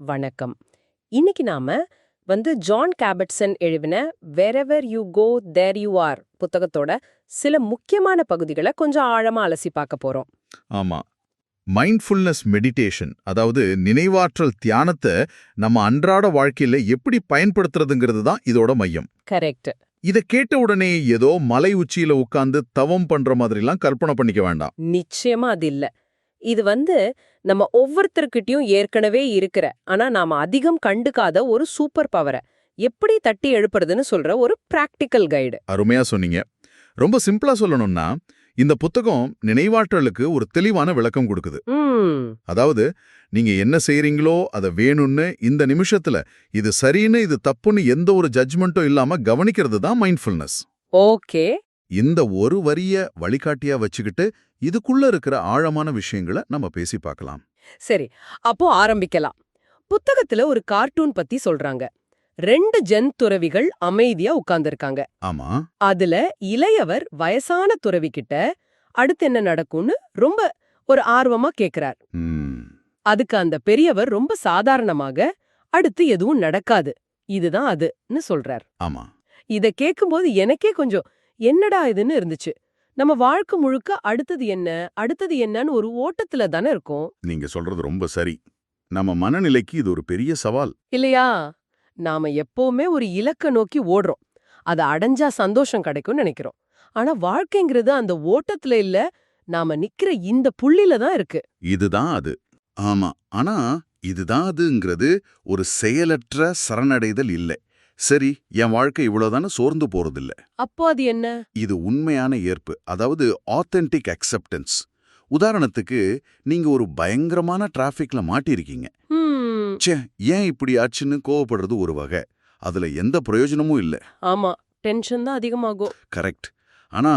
வணக்கம். இன்னைக்கு நாம வந்து ஜான் கேபட்சன் எழுதின wherever you go there you are புத்தகத்தோட சில முக்கியமான பகுதிகளை கொஞ்சம் ஆழமா அலசி பார்க்க போறோம். ஆமா. மைண்ட்ஃபுல்னஸ் மெடிடேஷன் அதாவது நினைவாற்றல் தியானத்தை நம்ம அன்றாட வாழ்க்கையில எப்படி பயன்படுத்துறதுங்கிறது தான் இதோட மையம். கரெக்ட். இத கேட்ட உடனே ஏதோ மலை உச்சியில உட்கார்ந்து தவம் பண்ற மாதிரிலாம் கற்பனை பண்ணிக்க வேண்டாம். நிச்சயமா அது இல்ல. இது வந்து நம்ம ஒவ்வொருத்தர்கிட்டயும் ஏற்கனவே இருக்கிற ஆனா நாம அதிகம் கண்டுக்காத ஒரு சூப்பர் பவரை எப்படி தட்டி எழுப்புறதுன்னு சொல்ற ஒரு பிராக்டிக்கல் கைடு அருமையா சொன்னீங்க. ரொம்ப சிம்பிளா சொல்லணும்னா இந்த புத்தகம் நினைவாற்றலுக்கு ஒரு தெளிவான விளக்கம் கொடுக்குது. அதாவது நீங்க என்ன செய்றீங்களோ அதை வேணும்னு இந்த நிமிஷத்துல இது சரின்னு இது தப்புன்னு எந்த ஒரு ஜட்ஜ்மெண்ட்டும் இல்லாம கவனிக்கிறது தான் மைண்ட்ஃபுல்னஸ் ஓகே. இந்த ஒரு வரிய வழிகாட்டியா வச்சுக்கிட்டு இதுக்குள்ள இருக்கிற ஆழமான விஷயங்களை நம்ம பேசி பார்க்கலாம். சரி அப்போ ஆரம்பிக்கலாம். புத்தகத்துல ஒரு கார்ட்டூன் பத்தி சொல்றாங்க. ரெண்டு ஜென் துறவிகள் அமைதியா உட்கார்ந்திருக்காங்க. ஆமா. அதுல இளையவர் வயசான துறவி கிட்ட அடுத்து என்ன நடக்கும்னு ரொம்ப ஒரு ஆர்வமா கேக்குறார். அதுக்கு அந்த பெரியவர் ரொம்ப சாதாரணமாக அடுத்து எதுவும் நடக்காது. இதுதான் அதுன்னு சொல்றார். ஆமா. இத கேக்கும்போது எனக்கே கொஞ்சம் என்னடா இதுன்னு இருந்துச்சு. நம்ம வாழ்க்கை முழுக்க அடுத்தது என்ன? அடுத்தது என்னன்னு ஒரு ஓட்டத்துல தானே இருக்கோம். நீங்க சொல்றது ரொம்ப சரி. நம்ம மனநிலைக்கு இது ஒரு பெரிய சவால். இல்லையா? நாம எப்பவுமே ஒரு இலக்க நோக்கி ஓடுறோம். அத அடைஞ்சா சந்தோஷம் கிடைக்கும்னு நினைக்கிறோம். ஆனா வாழ்க்கைங்கிறது அந்த ஓட்டத்துல இல்ல நாம நிக்கிற இந்த புள்ளில தான் இருக்கு. இதுதான் அது. ஆமா. ஆனா இதுதான் அதுங்கிறது ஒரு செயலற்ற சரணடைதல் இல்லை. சரி என் வாழ்க்கை இவ்வளவுதானே சோர்ந்து போறதில்ல. அப்போ அது என்ன? இது உண்மையான ஏற்பு அதாவது ஆத்தென்டிக் அக்செப்டன்ஸ் உதாரணத்துக்கு நீங்க ஒரு பயங்கரமான டிராஃபிக்ல மாட்டிருக்கீங்க. ச்சே ஏன் இப்படி ஆச்சுன்னு கோவப்படுறது ஒரு வகை. அதுல எந்த பிரயோஜனமும் இல்ல. ஆமா டென்ஷன் தான் அதிகமாகும். கரெக்ட் ஆனா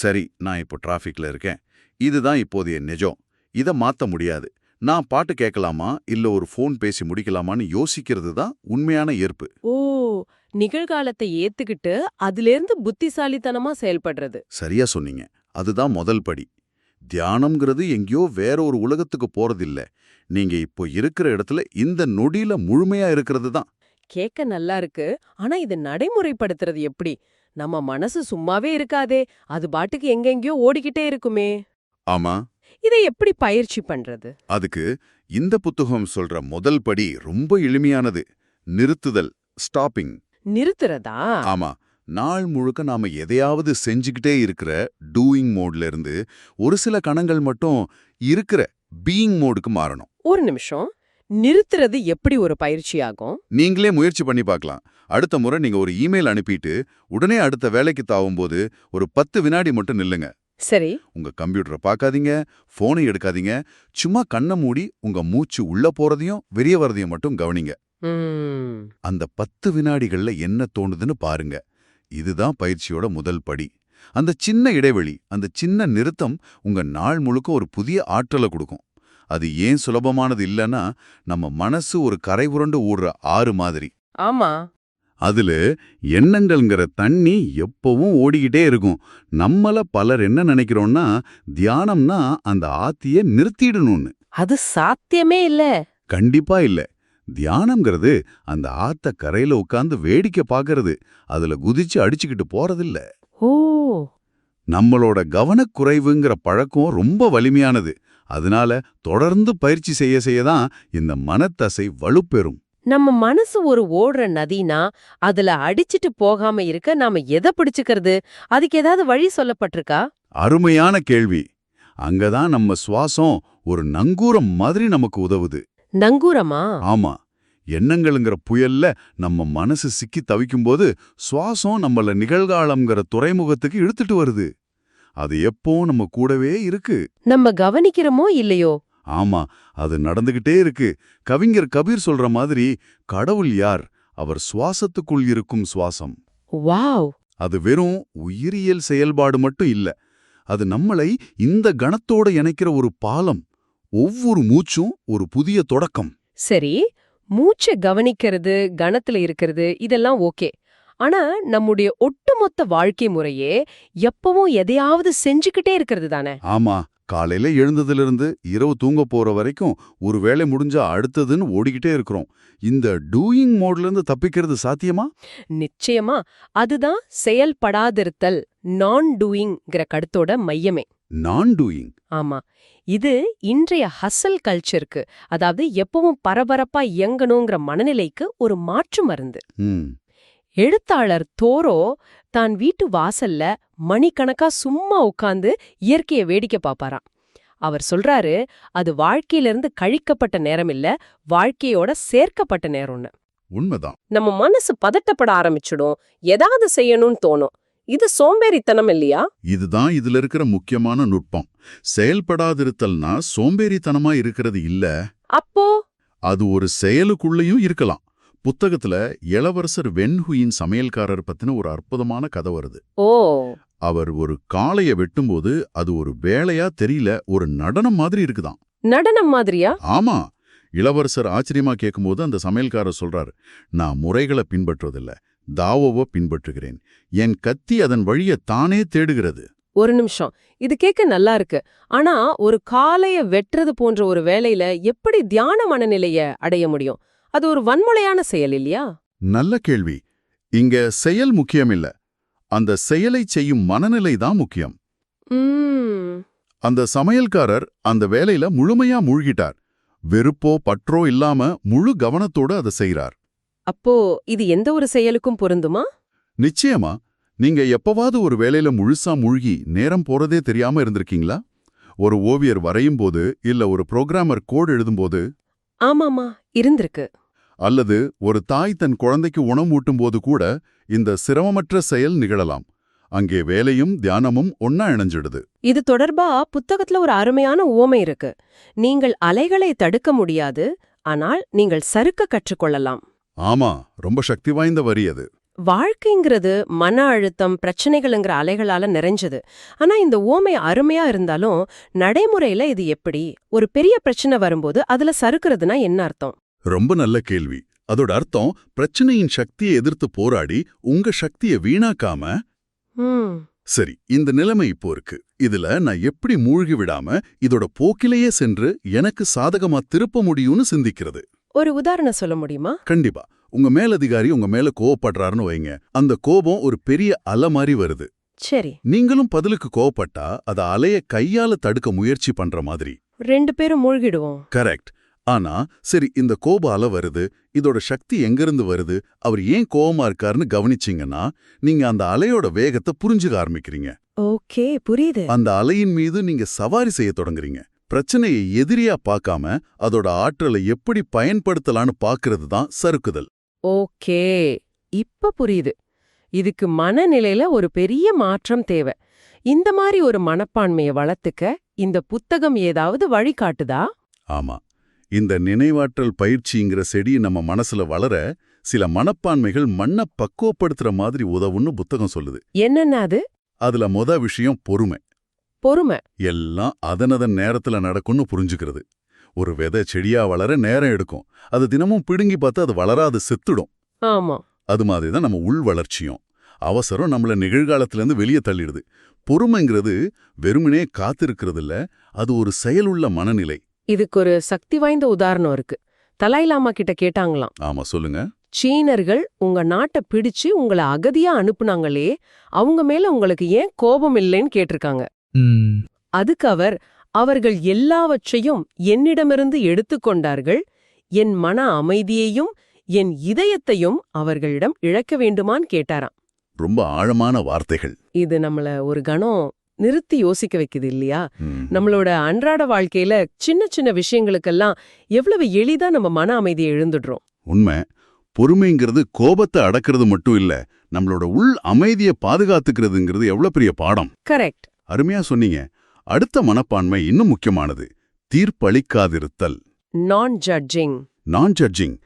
சரி நான் இப்போ டிராஃபிக்ல இருக்கேன். இதுதான் இப்போதைய நிஜம். இத மாத்த முடியாது. நான் பாட்டு கேட்கலாமா? இல்ல ஒரு ஃபோன் பேசி முடிக்கலாமான்னு யோசிக்கிறது தான் உண்மையான ஏற்பு. ஓ நிகழ்காலத்தை ஏத்துக்கிட்டு அதிலிருந்து புத்திசாலித்தனமா செயல்படுறது. சரியா சொன்னீங்க. அதுதான் முதல் படி. தியானம்ங்கிறது எங்கேயோ வேற ஒரு உலகத்துக்கு போறதில்ல. நீங்க இப்போ இருக்கிற இடத்துல இந்த நொடியில முழுமையா இருக்கிறது தான். கேட்க நல்லா இருக்கு. ஆனா இதை நடைமுறைப்படுத்துறது எப்படி? நம்ம மனசு சும்மாவே இருக்காதே. அது பாட்டுக்கு எங்கெங்கயோ ஓடிக்கிட்டே இருக்குமே. ஆமா. இதை எப்படி பயிற்சி பண்றது? அதுக்கு இந்த புத்தகம் சொல்ற முதல் படி ரொம்ப எளிமையானது. நிறுத்துதல் ஸ்டாப்பிங் நிறுத்துறதா? ஆமா. நாள் முழுக்க நாம எதையாவது செஞ்சுக்கிட்டே இருக்கிற டூயிங் மோட்ல இருந்து ஒரு சில கணங்கள் மட்டும் இருக்கிற பீயிங் மோடுக்கு மாறணும். ஒரு நிமிஷம். நிறுத்துறது எப்படி ஒரு பயிற்சி ஆகும்? நீங்களே முயற்சி பண்ணி பார்க்கலாம். அடுத்த முறை நீங்க ஒரு இமெயில் அனுப்பிட்டு உடனே அடுத்த வேலைக்கு தாவும்போது ஒரு பத்து வினாடி மட்டும் நில்லுங்க. சரி. உங்க கம்ப்யூட்டரை பார்க்காதீங்க போனை எடுக்காதீங்க. சும்மா கண்ணை மூடி உங்க மூச்சு உள்ள போறதையும் வெளிய வரதையும் மட்டும் கவனிங்க. ம், அந்த பத்து வினாடிகள்ல என்ன தோணுதுன்னு பாருங்க. இதுதான் பயிற்சியோட முதல் படி. அந்த சின்ன இடைவெளி அந்த சின்ன நிறுத்தம் உங்க நாள் முழுக்க ஒரு புதிய ஆற்றலை கொடுக்கும். அது ஏன் சுலபமானது இல்லைன்னா நம்ம மனசு ஒரு கரை உருண்டு ஓடுற ஆறு மாதிரி. ஆமா. அதுல எண்ணங்கள்ங்கிற தண்ணி எப்பவும் ஓடிக்கிட்டே இருக்கும். நம்மள பலர் என்ன நினைக்கிறோம்னா தியானம்னா அந்த ஆத்திய நிறுத்திடணும்னு. அது சாத்தியமே இல்ல. கண்டிப்பா இல்ல. தியானம்ங்கிறது அந்த ஆத்த கரையில உட்கார்ந்து வேடிக்கை பார்க்கறது அதுல குதிச்சு அடிச்சுக்கிட்டு போறதில்ல. ஓ. நம்மளோட கவனக்குறைவுங்கிற பழக்கம் ரொம்ப வலிமையானது. அதனால தொடர்ந்து பயிற்சி செய்ய செய்ய தான் இந்த மனத்தசை வலுப்பெறும். நம்ம மனசு ஒரு ஓடுற நதினா அதுல அடிச்சிட்டு போகாம இருக்க நாம எதை பிடிச்சுக்கிறது? அதுக்கு ஏதாவது வழி சொல்லப்பட்டிருக்கா? அருமையான கேள்வி. அங்கதான் நம்ம சுவாசம் ஒரு நங்கூரம் மாதிரி நமக்கு உதவுது. நங்கூரமா? ஆமா. எண்ணங்களுங்கிற புயல்ல நம்ம மனசு சிக்கி தவிக்கும்போது சுவாசம் நம்மள நிகழ்காலம்ங்கிற துறைமுகத்துக்கு இழுத்துட்டு வருது. அது எப்பவும் நம்ம கூடவே இருக்கு? நம்ம கவனிக்கிறோமோ இல்லையோ? ஆமா அது நடந்துகிட்டே இருக்கு. கவிஞர் கபீர் சொல்ற மாதிரி கடவுள் யார்? அவர் சுவாசத்துக்குள் இருக்கும் சுவாசம். வாவ்! அது வெறும் உயிரியல் செயல்பாடு மட்டும் இல்ல அது நம்மளை இந்த கணத்தோட இணைக்கிற ஒரு பாலம் ஒவ்வொரு மூச்சும் ஒரு புதிய தொடக்கம். சரி மூச்சை கவனிக்கிறது கணத்துல இருக்கிறது இதெல்லாம் ஓகே. ஆனா நம்முடைய ஒட்டுமொத்த வாழ்க்கை முறையே எப்பவும் எதையாவது செஞ்சுக்கிட்டே இருக்கிறது தானே? ஆமா காலையில எழுந்ததிலிருந்து இரவு தூங்க போற வரைக்கும் ஒரு வேலை முடிஞ்சா அடுத்ததுன்னு ஓடிக்கிட்டே இருக்கிறோம். இந்த டூயிங் மோட்ல இருந்து தப்பிக்கிறது சாத்தியமா? நிச்சயமா. அதுதான் செயல்படாதிருத்தல் நான் டூயிங்கிற கருத்தோட மையமே. நான் டூயிங் ஆமா. இது இன்றைய ஹசல் கல்ச்சருக்கு அதாவது எப்பவும் பரபரப்பா இயங்கணுங்கிற மனநிலைக்கு ஒரு மாற்று மருந்து. எழுத்தாளர் தோரோ தான் வீட்டு வாசல்ல மணிக்கணக்கா சும்மா உட்கார்ந்து இயற்கையை வேடிக்கை பாப்பாராம். அவர் சொல்றாரு அது வாழ்க்கையிலிருந்து கழிக்கப்பட்ட நேரம் இல்ல வாழ்க்கையோட சேர்க்கப்பட்ட நேரம்னு உண்மைதான். நம்ம மனசு பதட்டப்பட ஆரம்பிச்சிடும். ஏதாவது செய்யணும்னு தோணும். இது சோம்பேறித்தனம் இல்லையா? இதுதான் இதுல இருக்கிற முக்கியமான நுட்பம். செயல்படாதிருத்தல்னா சோம்பேறித்தனமா இருக்கிறது இல்ல. அப்போ? அது ஒரு செயலுக்குள்ளேயும் இருக்கலாம். புத்தகத்துல இளவரசர் வென்ஹுயின் சமையல்காரர் பத்தின ஒரு அற்புதமான கதை வருது. ஓ. அவர் ஒரு காளைய வெட்டும்போது அது ஒரு வேலையா தெரியல ஒரு நடனம் மாதிரி இருக்குதாம் நடனம் மாதிரியா? ஆமா. இளவரசர் ஆச்சரியமா கேட்கும்போது அந்த சமையல்காரர் சொல்றாரு நான் முறைகளை பின்பற்றுவதில்ல தாவோவை பின்பற்றுகிறேன். என் கத்தி அதன் வழிய தானே தேடுகிறது. ஒரு நிமிஷம். இது கேட்க நல்லா இருக்கு. ஆனா ஒரு காளைய வெட்டுறது போன்ற ஒரு வேலையில எப்படி தியான மனநிலைய அடைய முடியும்? அது ஒரு வன்முறையான செயல் இல்லையா? நல்ல கேள்வி. இங்க செயல் முக்கியமில்ல. அந்த செயலை செய்யும் மனநிலை தான் முக்கியம். அந்த சமையல்காரர் அந்த வேலையில முழுமையா மூழ்கிட்டார். வெறுப்போ பற்றோ இல்லாம முழு கவனத்தோட அதை செய்றார். அப்போ இது எந்த ஒரு செயலுக்கும் பொருந்துமா? நிச்சயமா. நீங்க எப்பவாவது ஒரு வேலையில முழுசா மூழ்கி நேரம் போறதே தெரியாம இருந்திருக்கீங்களா? ஒரு ஓவியர் வரையும் போது இல்ல ஒரு புரோகிராமர் கோட் எழுதும்போது? ஆமாமா இருந்திருக்கு. அல்லது ஒரு தாய் தன் குழந்தைக்கு உணவூட்டும் போது கூட இந்த சிரமமற்ற செயல் நிகழலாம். அங்கே வேலையும் தியானமும் ஒன்னா இணைஞ்சிடுது. இது தொடர்பா புத்தகத்துல ஒரு அருமையான உவமை இருக்கு. நீங்கள் அலைகளை தடுக்க முடியாது ஆனால் நீங்கள் சறுக்க கற்றுக்கொள்ளலாம். ஆமா ரொம்ப சக்தி வாய்ந்த வரி அது. வாழ்க்கைங்கிறது மன அழுத்தம் பிரச்சனைகளுங்கிற அலைகளால நிறைஞ்சது. ஆனா இந்த ஓமை அருமையா இருந்தாலும் நடைமுறையில இது எப்படி? ஒரு பெரிய பிரச்சனை வரும்போது அதுல சறுக்குறதுனா என்ன அர்த்தம்? ரொம்ப நல்ல கேள்வி. அதோட அர்த்தம் பிரச்சனையின் சக்தியை எதிர்த்து போராடி உங்க சக்தியை வீணாக்காம சரி இந்த நிலைமை இப்போ இருக்கு. இதுல நான் எப்படி மூழ்கி விடாம இதோட போக்கிலேயே சென்று எனக்கு சாதகமா திருப்ப முடியும்னு சிந்திக்கிறது. ஒரு உதாரணம் சொல்ல முடியுமா? கண்டிப்பா. உங்க மேலதிகாரி உங்க மேல கோவப்படுறாருன்னு வைங்க. அந்த கோபம் ஒரு பெரிய அலை மாதிரி வருது. சரி. நீங்களும் பதிலுக்கு கோவப்பட்டா அத அலைய கையால தடுக்க முயற்சி பண்ற மாதிரி. ரெண்டு பேரும் மூழ்கிடுவோம். கரெக்ட். ஆனா சரி இந்த கோப அலை வருது இதோட சக்தி எங்கிருந்து வருது அவர் ஏன் கோவமா இருக்காருன்னு கவனிச்சீங்கன்னா நீங்க அந்த அலையோட வேகத்தை புரிஞ்சுக்க ஆரம்பிக்கிறீங்க. ஓகே புரியுது. அந்த அலையின் மீது நீங்க சவாரி செய்ய தொடங்குறீங்க. பிரச்சனையை எதிரியா பார்க்காம அதோட ஆற்றலை எப்படி பயன்படுத்தலான்னு பாக்குறது தான் சறுக்குதல். ஓகே இப்ப புரியுது. இதுக்கு மனநிலையில ஒரு பெரிய மாற்றம் தேவை. இந்த மாதிரி ஒரு மனப்பான்மையை வளர்த்துக்க இந்த புத்தகம் ஏதாவது வழிகாட்டுதா? ஆமா. இந்த நினைவாற்றல் பயிற்சிங்கிற செடி நம்ம மனசுல வளர சில மனப்பான்மைகள் மண்ணை பக்குவப்படுத்துற மாதிரி உதவுன்னு புத்தகம் சொல்லுது. என்னென்ன அது? அதுல மொத விஷயம் பொறுமை. பொறுமை. எல்லாம் அதனதன் நேரத்துல நடக்கும்னு புரிஞ்சுக்கிறது. ஒரு விதை செடியா வளர நேரம் எடுக்கும். அது தினமும் பிடுங்கி பார்த்து அது வளராது செத்துடும். ஆமா. அது மாதிரி தான் நம்ம உள் வளர்ச்சியும். அவசரம் நம்மள நிகழ்காலத்திலேருந்து வெளியே தள்ளிடுது. பொறுமைங்கிறது வெறுமனே காத்திருக்கிறது இல்ல அது ஒரு செயலுள்ள மனநிலை. இதுக்கு ஒரு சக்தி வாய்ந்த உதாரணம் இருக்கு. தலாய்லாமா கிட்ட கேட்டாங்களாம். ஆமா சொல்லுங்க. சீனர்கள் உங்க நாட்டை பிடிச்சு உங்களை அகதியா அனுப்புனாங்களே அவங்க மேல உங்களுக்கு ஏன் கோபம் இல்லைன்னு கேட்டிருக்காங்க. ம். அதுக்கு அவர் அவர்கள் எல்லாவற்றையும் என்னிடமிருந்து எடுத்துக்கொண்டார்கள் என் மன அமைதியையும் என் இதயத்தையும் அவர்களிடம் இழக்க வேண்டுமான்னு கேட்டாராம். ரொம்ப ஆழமான வார்த்தைகள். இது நம்மள ஒரு கணம் நிறுத்தி யோசிக்க வைக்குது இல்லையா. நம்மளோட அன்றாட வாழ்க்கையில சின்ன சின்ன விஷயங்களுக்கெல்லாம் எவ்வளவு எளிதா நம்ம மன அமைதியை எழுந்துடுறோம். உண்மை. பொறுமைங்கிறது கோபத்தை அடக்கிறது மட்டும் இல்ல நம்மளோட உள் அமைதியை பாதுகாத்துக்கிறதுங்கிறது எவ்வளவு பெரிய பாடம். கரெக்ட். அருமையா சொன்னீங்க. அடுத்த மனப்பான்மை இன்னும் முக்கியமானது. தீர்ப்பளிக்காதிருத்தல். நான் ஜட்ஜிங் நான் ஜட்ஜிங்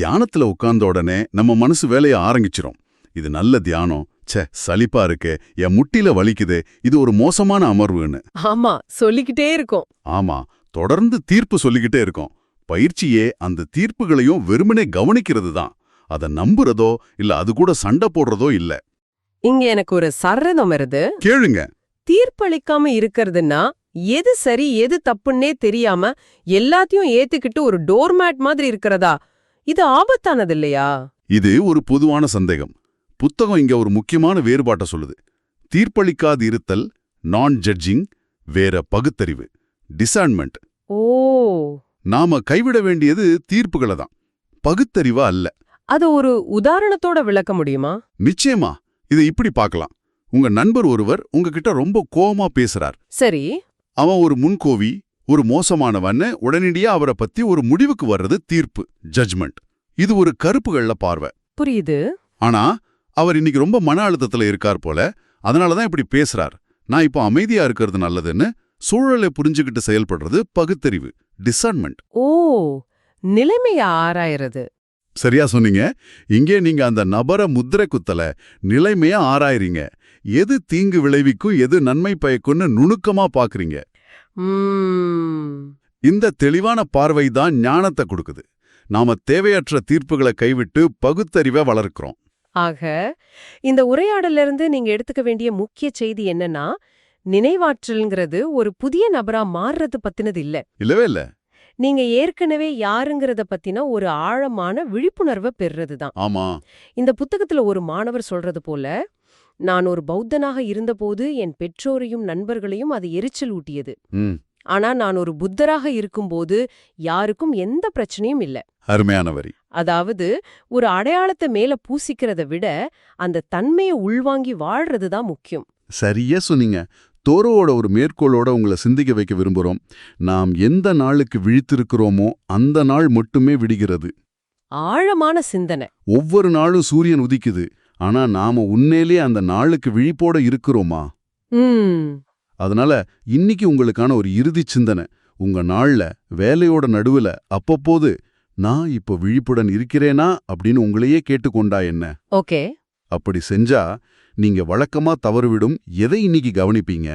தியானத்துல உட்கார்ந்த உடனே நம்ம மனசு வேலைய ஆரம்பிச்சிரும். இது நல்ல தியானம் ச்சே சலிப்பா இருக்கே என் முட்டில வலிக்குதே இது ஒரு மோசமான அமர்வுன்னு. ஆமா சொல்லிக்கிட்டே இருக்கோம். ஆமா தொடர்ந்து தீர்ப்பு சொல்லிக்கிட்டே இருக்கோம். பயிற்சியே அந்த தீர்ப்புகளையும் வெறுமனே கவனிக்கிறது தான் அதை நம்புறதோ இல்ல அது கூட சண்டை போடுறதோ இல்ல. இங்க எனக்கு ஒரு சரதம் வருது. கேளுங்க. தீர்ப்பளிக்காம இருக்கிறதுன்னா எது சரி எது தப்புன்னே தெரியாம எல்லாத்தையும் ஏத்துக்கிட்டு ஒரு டோர்மேட் மாதிரி இருக்கிறதா? இது ஆபத்தானது இல்லையா? இது ஒரு பொதுவான சந்தேகம். புத்தகம் இங்க ஒரு முக்கியமான வேறுபாட்டை சொல்லுது. தீர்ப்பளிக்காது இருத்தல் நான் ஜட்ஜிங் வேற பகுத்தறிவு டிசான்மெண்ட் ஓ. நாம கைவிட வேண்டியது தீர்ப்புகளை தான். பகுத்தறிவா அல்ல. அது ஒரு உதாரணத்தோட விளக்க முடியுமா? நிச்சயமா. இதை இப்படி பார்க்கலாம். உங்க நண்பர் ஒருவர் உங்ககிட்ட ரொம்ப கோவமா பேசுறார். சரி. அவன் ஒரு முன்கோவி ஒரு மோசமானவன்னு உடனடியா அவரை பத்தி ஒரு முடிவுக்கு வர்றது தீர்ப்பு ஜட்ஜ்மெண்ட் இது ஒரு கருப்புகள்ல பார்வை. புரியுது. ஆனா அவர் இன்னைக்கு ரொம்ப மன அழுத்தத்துல இருக்கார் போல. அதனால தான் இப்படி பேசுறார். நான் இப்போ அமைதியா இருக்கிறது நல்லதுன்னு சூழலை புரிஞ்சுக்கிட்டு செயல்படுறது பகுத்தறிவு டிசர்ன்மெண்ட் ஓ நிலைமைய ஆராயறது. சரியா சொன்னீங்க. இங்கே நீங்க அந்த நபர முத்திரை குத்தல நிலைமையா ஆராயறீங்க. எது தீங்கு விளைவிக்கும் எது நன்மை பயக்கும்னு நுணுக்கமா பாக்குறீங்க. இந்த தெளிவான பார்வை தான் ஞானத்தை கொடுக்குது. நாம தேவையற்ற தீர்ப்புகளை கைவிட்டு பகுத்தறிவை வளர்க்கிறோம். ஆக இந்த உரையாடல்ல இருந்து நீங்க எடுத்துக்க வேண்டிய முக்கிய செய்தி என்னன்னா நினைவாற்றல்ங்கிறது ஒரு புதிய நபரா மாறுறது பத்தினது இல்ல. இல்லவே இல்ல. நீங்க ஏற்கனவே யாருங்கிறத பத்தின ஒரு ஆழமான விழிப்புணர்வை பெறுறதுதான் ஆமா. இந்த புத்தகத்துல ஒரு மாணவர் சொல்றது போல நான் ஒரு பௌத்தனாக இருந்தபோது என் பெற்றோரையும் நண்பர்களையும் அது எரிச்சல் ஊட்டியது ஆனா நான் ஒரு புத்தராக இருக்கும்போது யாருக்கும் எந்த பிரச்சனையும் இல்ல. அருமையான வரி. அதாவது ஒரு அடையாளத்தை மேல பூசிக்கிறத விட அந்த தன்மையை உள்வாங்கி வாழ்றதுதான் முக்கியம். சரியா சொன்னீங்க. தோரோவோட ஒரு மேற்கோளோட உங்களை சிந்திக்க வைக்க விரும்புறோம். நாம் எந்த நாளுக்கு விழித்திருக்கிறோமோ அந்த நாள் மட்டுமே விடுகிறது. ஆழமான சிந்தனை. ஒவ்வொரு நாளும் சூரியன் உதிக்குது. ஆனா நாம உண்மையிலே அந்த நாளுக்கு விழிப்போட இருக்கிறோமா? ம். அதனால இன்னைக்கு உங்களுக்கான ஒரு இறுதி சிந்தனை. உங்க நாள்ல வேலையோட நடுவுல அப்பப்போது நான் இப்போ விழிப்புடன் இருக்கிறேனா அப்படின்னு உங்களையே கேட்டுக்கொண்டா என்ன? ஓகே. அப்படி செஞ்சா நீங்க வழக்கமா தவறுவிடும். எதை இன்னைக்கு கவனிப்பீங்க?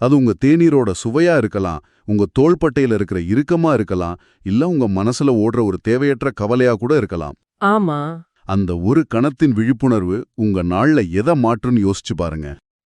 அது உங்க தேநீரோட சுவையா இருக்கலாம் உங்க தோள்பட்டையில இருக்கிற இறுக்கமா இருக்கலாம் இல்ல உங்க மனசுல ஓடுற ஒரு தேவையற்ற கவலையா கூட இருக்கலாம். ஆமா. அந்த ஒரு கணத்தின் விழிப்புணர்வு உங்க நாள்ல எதை மாற்றுன்னு யோசிச்சு பாருங்க.